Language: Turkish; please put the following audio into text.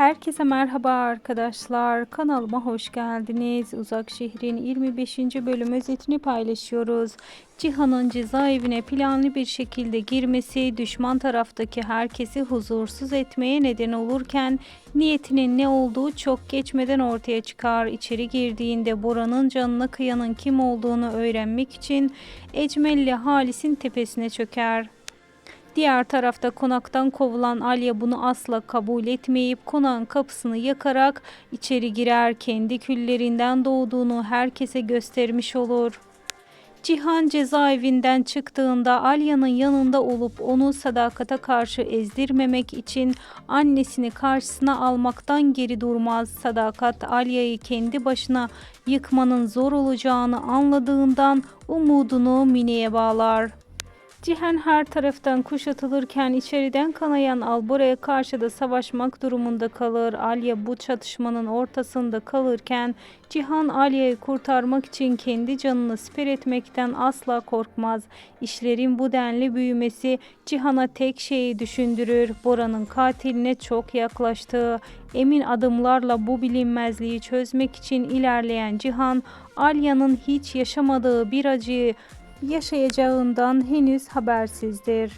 Herkese merhaba arkadaşlar. Kanalıma hoş geldiniz. Uzak Şehrin 25. bölüm özetini paylaşıyoruz. Cihan'ın cezaevine planlı bir şekilde girmesi düşman taraftaki herkesi huzursuz etmeye neden olurken niyetinin ne olduğu çok geçmeden ortaya çıkar. İçeri girdiğinde Bora'nın canına kıyanın kim olduğunu öğrenmek için Ecmelli Halis'in tepesine çöker. Diğer tarafta konaktan kovulan Alya bunu asla kabul etmeyip konağın kapısını yakarak içeri girer. Kendi küllerinden doğduğunu herkese göstermiş olur. Cihan cezaevinden çıktığında Alya'nın yanında olup onu sadakata karşı ezdirmemek için annesini karşısına almaktan geri durmaz. Sadakat Alya'yı kendi başına yıkmanın zor olacağını anladığından umudunu Mine'ye bağlar. Cihan her taraftan kuşatılırken içeriden kanayan Albora'ya karşı da savaşmak durumunda kalır. Alya bu çatışmanın ortasında kalırken Cihan Alya'yı kurtarmak için kendi canını siper etmekten asla korkmaz. İşlerin bu denli büyümesi Cihan'a tek şeyi düşündürür. Bora'nın katiline çok yaklaştığı. Emin adımlarla bu bilinmezliği çözmek için ilerleyen Cihan, Alya'nın hiç yaşamadığı bir acıyı yaşayacağından henüz habersizdir.